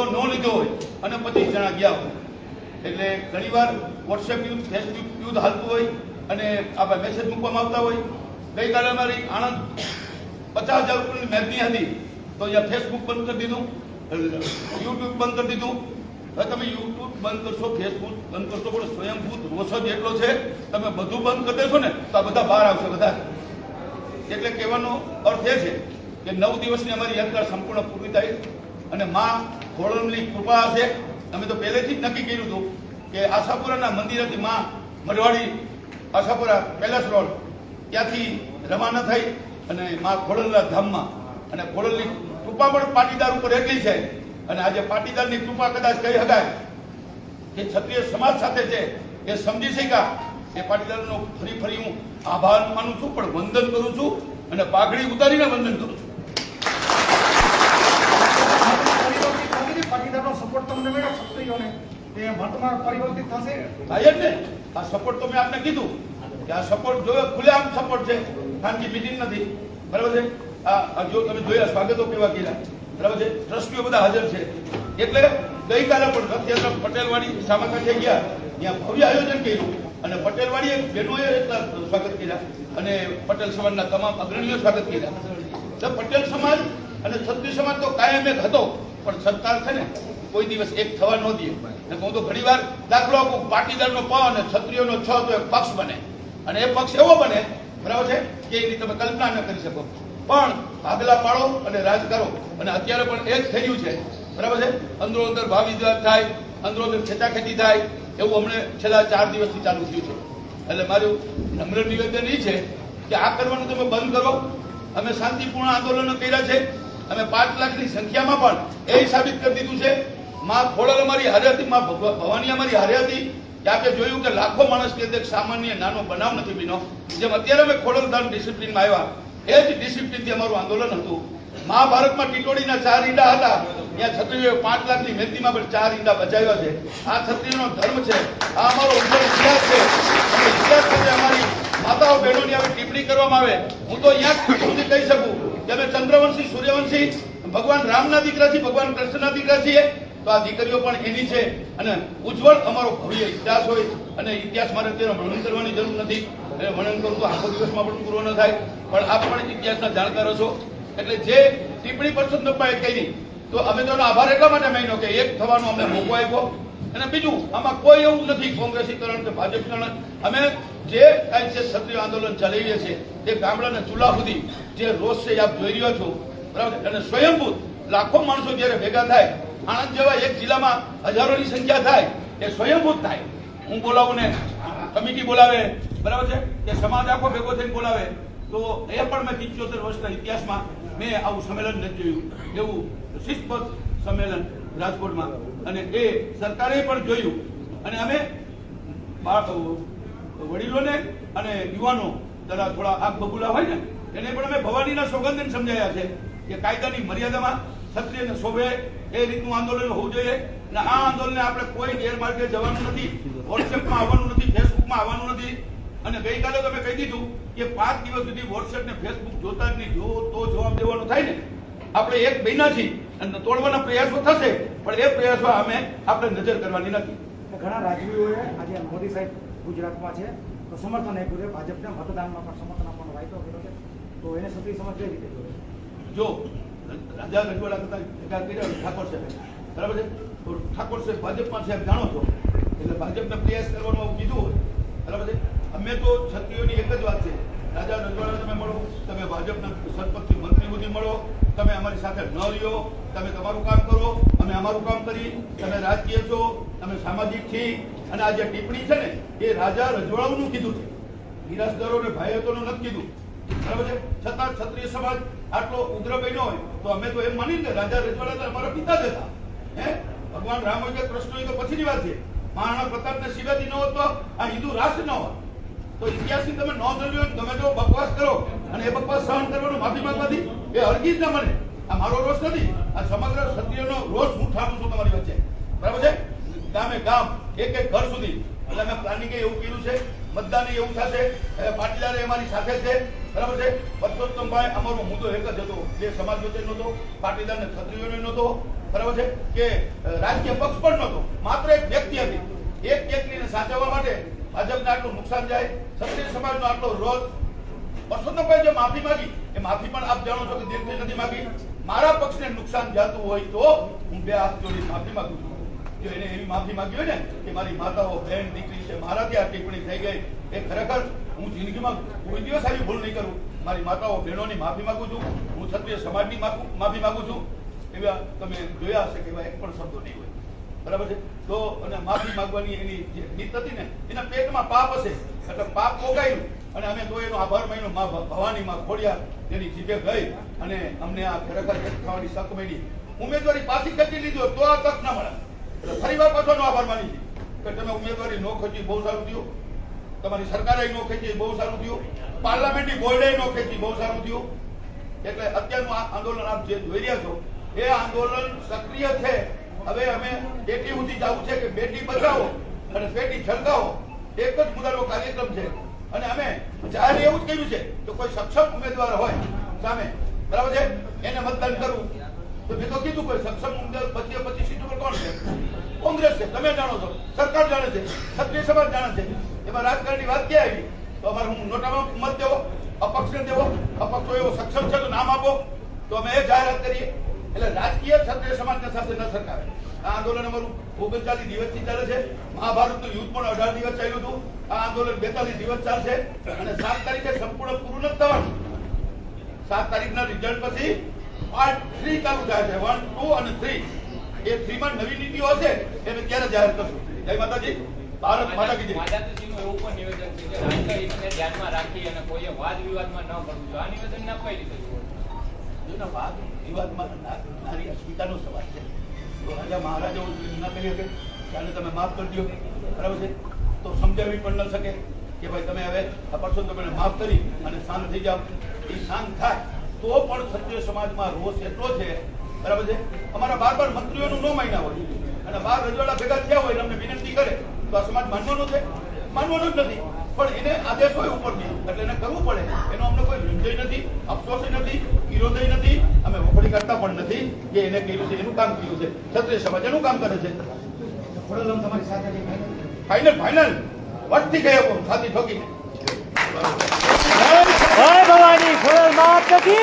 હોદ્દો ન લીધો હોય અને પચીસ જણા ગયા હોય. એટલે ઘણીવાર વોટ્સએપ યુથ ફેસબુક યુથ હાલતું હોય અને આપણે મેસેજ મૂકવામાં આવતા હોય. ગઈકાલે અમારી આણંદ પચાસ હજાર રૂપિયાની મેદની હતી. તો અહીંયા ફેસબુક બંધ કરી દીધું યુટ્યુબ બંધ કરી દીધું. હવે તમે યુટ્યુબ બંધ કરશો ફેસબુક બંધ કરશો, પણ સ્વયંભૂત રોષ જ એટલો છે, તમે બધું બંધ કરી દેશો ને, તો આ બધા બહાર આવશે બધા. એટલે કહેવાનો અર્થ એ છે કે નવ દિવસની અમારી યાત્રા સંપૂર્ણ પૂરી થાય અને માં ખોળણની કૃપા હશે અમે તો પહેલેથી જ નક્કી કર્યું હતું કે આશાપુરાના મંદિરેથી માં મરવાડી આશાપુરા પેલેસ રોડ ત્યાંથી રવાના થઈ અને માં ખોડલના ધામમાં. અને ખોડલની કૃપા પણ પાટીદાર ઉપર એટલી છે. અને આજે પાટીદારની કૃપા કદાચ કહી શકાય કે ક્ષત્રિય સમાજ સાથે છે એ સમજી શક્યા. એ પાટીદારનો ફરી ફરી હું આભાર માનું છું, પણ વંદન કરું છું અને પાઘડી ઉતારીને વંદન કરું છું પાટીદારનો સપોર્ટ તમને મળ્યો ક્ષત્રિયોને તે મતમાં પરિવર્તિત થશે. થાય જ ને? આ સપોર્ટ તો મેં આપને કીધું કે આ સપોર્ટ જોયો ખુલ્લેઆમ સપોર્ટ છે. ખાનગી મિટિંગ નથી. બરાબર છે? આ આ જો તમે જોયા સ્વાગતો કેવા કર્યા. બરાબર છે? ટ્રસ્ટીઓ બધા હાજર છે. એટલે ગઈકાલે પણ રથયાત્રા પટેલવાડી સામાકા ગયા. ત્યાં ભવ્ય આયોજન કર્યું. અને પટેલવાડીએ બહેનોએ એટલા સ્વાગત કર્યા. અને પટેલ સમાજના તમામ અગ્રણીઓ સ્વાગત કર્યા. પટેલ સમાજ અને છત્રી સમાજ તો કાયમ એક હતો. પણ સરકાર છે ને કોઈ દિવસ એક થવા ન દે. હું તો ઘણી વાર દાખલો આપું, પાટીદારનો પ અને ક્ષત્રિયોનો છ તો એક પક્ષ બને. અને એ પક્ષ એવો બને, બરાબર છે, કે એની તમે કલ્પના ન કરી શકો. પણ ભાગલા પાડો અને રાજ કરો. અને અત્યારે પણ એ જ થઈ ગયું છે, બરાબર છે? અંદરો અંદર ભાવ થાય, અંદરો અંદર ખેંચાખેંચી થાય, એવું હમણે છેલ્લા ચાર દિવસથી ચાલુ થયું છે. એટલે મારું નમ્ર નિવેદન એ છે કે આ કરવાનું તમે બંધ કરો. અમે શાંતિપૂર્ણ આંદોલનો કર્યા છે. અમે પાંચ લાખની સંખ્યામાં પણ એ સાબિત કરી દીધું છે. માં ખોડલ અમારી હારે હતી, માં ભવાની અમારી હારે હતી. કે આપણે જોયું કે લાખો માણસની અંદર સામાન્ય નાનો બનાવ નથી બીનો જેમ અત્યારે અમે ખોડલ ધામ ડિસિપ્લિનમાં આવ્યા, એ જ ડિસિપ્લિનથી અમારું આંદોલન હતું. મહાભારતમાં ટીટોડીના ચાર ઈંડા હતા. ત્યાં ક્ષત્રિયોએ પાંચ લાખની મહેનતીમાં પણ ચાર ઈંડા બચાવ્યા છે. આ ક્ષત્રિયનો ધર્મ છે. આ અમારો ઉજ્જવળ ઇતિહાસ છે. અને ઇતિહાસ સાથે અમારી માતાઓ બહેનોની આવી ટિપ્પણી કરવામાં આવે. હું તો અહીંયા સુધી કહી શકું કે અમે ચંદ્રવંશી, સૂર્યવંશી, ભગવાન રામના દીકરા છીએ ભગવાન કૃષ્ણના દીકરા છીએ તો આ દીકરીઓ પણ એની છે અને ઉજ્જવળ અમારો ભવ્ય ઇતિહાસ હોય અને ઇતિહાસ મારે અત્યારે વર્ણન કરવાની જરૂર નથી. એટલે વર્ણન કરું તો આખો દિવસમાં પણ પૂરો ન થાય. પણ આપ પણ ઇતિહાસના જાણકારો છો એટલે જે ટિપ્પણી પસંદ કહી તો અમે તો એનો આભાર એટલા માટે માન્યો કે એક થવાનો અમને મોકો આપ્યો. અને બીજું, આમાં કોઈ એવું નથી કોંગ્રેસીકરણ કે ભાજપીકરણ. અમે જે કાંઈ છે ક્ષત્રિય આંદોલન ચલાવીએ છીએ, તે ગામડાના ચૂલા સુધી જે રોષ છે આપ જોઈ રહ્યો છો. બરાબર? અને સ્વયંભૂત લાખો માણસો જ્યારે ભેગા થાય આણંદ જેવા એક જિલ્લામાં હજારોની સંખ્યા થાય એ સ્વયંભૂત થાય. હું બોલાવું ને કમિટી બોલાવે. બરાબર છે? કે સમાજ આખો ભેગો થઈને બોલાવે. તો એ પણ મેં પિત્યોતેર વર્ષના ઇતિહાસમાં મેં આવું સંમેલન નથી જોયું એવું શિસ્તબદ્ધ સંમેલન રાજકોટમાં. અને એ સરકારે પણ જોયું. અને અમે વડીલોને અને યુવાનો જરા થોડા આગ બબુલા હોય ને, એને પણ અમે ભવાનીના સોગંદન સમજાયા છે કે કાયદાની મર્યાદામાં ક્ષત્રિયને શોભે એ રીતનું આંદોલન હોવું જોઈએ અને આ આંદોલનને આપણે કોઈ ગેરમાર્ગે જવાનું નથી. વોટ્સએપમાં આવવાનું નથી ફેસબુકમાં આવવાનું નથી. અને ગઈકાલે તમે કહી દીધું કે પાંચ દિવસ સુધી વોટ્સએપ ને ફેસબુક જોતા જ નહીં. જો તો જવાબ દેવાનો થાય ને. આપણે એક મહિના છીએ અને તોડવાના પ્રયાસો થશે પણ એ પ્રયાસો અમે આપણે નજર કરવાની નથી. ઘણા રાજવીઓએ આજે મોદી સાહેબ ગુજરાતમાં છે તો સમર્થન આપ્યું છે. ભાજપને મતદાનમાં પણ સમર્થન આપવાનો વાયદો કર્યો છે. તો એને સુધી સમજ કઈ રીતે જો રાજા રજવાડા કરતા ભેગા કર્યા ઠાકોર સાહેબ બરાબર છે? તો ઠાકોર સાહેબ ભાજપમાં સાહેબ જાણો છો. એટલે ભાજપને પ્રયાસ કરવાનું આવું કીધું હોય. બરાબર છે? અમે તો ક્ષત્રિયોની એક જ વાત છે. રાજા રજવાડા તમે મળો, તમે ભાજપના સરપંચથી મંત્રી સુધી મળો, તમે અમારી સાથે ન રહ્યો, તમે તમારું કામ કરો, અમે અમારું કામ કરી, તમે રાજકીય છો, તમે સામાજિક છી અને આ જે ટિપ્પણી છે ને, એ રાજા રજવાડાઓનું કીધું છે. નિરાશદારો અને ભાઈઓનું નથી કીધું. છતાં ક્ષત્રિય સમાજ આટલો ઉગ્ર બન્યો હોય તો અમે તો એમ માની ને રાજા રજવાડા અમારા પિતા જ હતા. હે? ભગવાન રામ કે કૃષ્ણ તો પછીની વાત છે. મહારાણા પ્રતાપને શિવાજી ન હોત તો આ હિન્દુ રાષ્ટ્ર ન હોત. તો ઇતિહાસની તમે નોંધ લેજો તમે જો બકવાસ કરો અને એ બકવાસ સહન કરવાનો માફી માંગવાથી એ હરગી જ ના મને આ મારો રોષ નથી. આ સમગ્ર ક્ષત્રિયનો રોષ હું ઠારું છું તમારી વચ્ચે. બરાબર છે? ગામે ગામ, એક એક ઘર સુધી. એટલે અમે પ્લાનિંગ એવું કર્યું છે. બધાને એવું થશે. એ અમારી સાથે છે. બરાબર છે? પરસોત્તમભાઈ અમારો મુદ્દો એક જ હતો. જે સમાજ વચ્ચે નહોતો, પાટીદાર ને ક્ષત્રિયોને નહોતો. બરાબર છે? કે રાજકીય પક્ષ પણ નહોતો. માત્ર એક વ્યક્તિ હતી. એક વ્યક્તિને સાચવવા માટે ભાજપને આટલું નુકસાન જાય, ક્ષત્રિય સમાજનો આટલો રોષ. પરસોત્તમભાઈ જે માફી માંગી, એ માફી પણ આપ જાણો છો કે દિલથી નથી માંગી. મારા પક્ષને નુકસાન જાતું હોય તો હું બે હાથ જોડી માફી માંગુ છું. જો એને એવી માફી માંગી હોય ને, કે મારી માતાઓ, બહેન, દીકરી છે, મારાથી આ ટિપ્પણી થઈ ગઈ. એ ખરેખર હું જિંદગીમાં કોઈ દિવસ આવી ભૂલ નહીં કરું. મારી માતાઓ, બહેનોની માફી માગું છું. હું ક્ષત્રિય સમાજની માફી માંગુ છું. એવા તમે જોયા હશે કે એવા એક પણ શબ્દો નહીં હોય. બરાબર છે? તો અને માફી માગવાની એની જે નીત હતી ને, એના પેટમાં પાપ હશે. એટલે પાપ ભોગાયું. અને અમે તો એનો આભાર માન્યો. માં ભવાની માં ખોડિયા એની જીભે ગઈ અને અમને આ ખરેખર થવાની તક મળી. ઉમેદવારી પાછી ખેંચી લીધો, તો આ તક ના મળે. ફરી વાર પાછો આભાર માની કે તમે ઉમેદવારી નો ખચી, બહુ સારું થયું. તમારી સરકારે નો ખેંચી, બહુ સારું થયું. પાર્લામેન્ટરી બોર્ડે નો ખેંચી, બહુ સારું થયું. એટલે અત્યારનું આંદોલન આપ જે જોઈ રહ્યા છો, એ આંદોલન સક્રિય છે. હવે અમે એટલી સુધી જવું છે કે બેટી બચાવો અને બેટી છલકાવો, એક જ મુદ્દાનો કાર્યક્રમ છે. અને અમે જાહેર એવું જ કહ્યું છે કે કોઈ સક્ષમ ઉમેદવાર હોય સામે, બરાબર છે? એને મતદાન કરવું. તો મેં તો કીધું કોઈ સક્ષમ ઉમેદવાર પચીસ પચીસ સીટ ઉપર કોણ છે? કોંગ્રેસ છે. તમે જાણો છો. સરકાર જાણે છે. ક્ષત્રિય સમાજ જાણે છે. એમાં રાજકારણની વાત ક્યાં આવી? તો અમારે હું નોટામાં મત દેવો અપક્ષને દેવો, અપક્ષો એવો સક્ષમ છે તો નામ આપો. તો અમે એ જાહેરાત કરીએ. એટલે રાજકીય ક્ષત્રિય સમાજના સાથે ન સરકારે. આ આંદોલન અમારું ઓગણચાલીસ દિવસથી ચાલે છે. મહાભારતનું યુદ્ધ પણ અઢાર દિવસ ચાલ્યું હતું. આ આંદોલન બેતાલીસ દિવસ ચાલશે અને સાત તારીખે સંપૂર્ણ પૂરું નથી થવાનું. સાત તારીખના રિઝલ્ટ પછી પાર્ટ થ્રી ચાલુ થાય છે. વન ટુ અને થ્રી એ થ્રીમાં નવી નીતિઓ હશે, એ અમે ત્યારે જાહેર કરશું? જય માતાજી. ભારત માતા કી જય. માધાતુજીનું એવું પણ નિવેદન છે કે રાજકારણીને ધ્યાનમાં રાખી અને કોઈએ વાદ વિવાદમાં ન પડવું જોઈએ. આ નિવેદન ના કઈ રીતે જોવો? વાદ વિવાદમાં નારી અસ્મિતાનો સવાલ છે. રાજા મહારાજા ના કરી શકે. ત્યારે તમે માફ કરી દો. બરાબર છે? તો સમજાવી પણ ન શકે કે ભાઈ તમે હવે આ પરસોત્તમને માફ કરી અને શાંત થઈ જાઓ. એ શાંત થાય તો પણ ક્ષત્રિય સમાજમાં રોષ એટલો છે. બરાબર છે? અમારા બાર બાર મંત્રીઓનું ન માન્યા હોય. અને બાર રજવાડા ભેગા થયા હોય અને અમને વિનંતી કરે તો આ સમાજ માનવાનો છે? માનવાનો જ નથી. પણ એને આદેશ હોય ઉપરથી. એટલે એને કરવું પડે. એનો અમને કોઈ નિંદય નથી અફસોસ નથી વિરોધય નથી. અમે વખોડી કરતા પણ નથી કે એને કર્યું છે એનું કામ કર્યું છે. ક્ષત્રિય સમાજ એનું કામ કરે છે? ફાઇનલ ફાઇનલ વટથી ગયો છાતી ઠોકીને. ભવાની ખોડલ માત જય.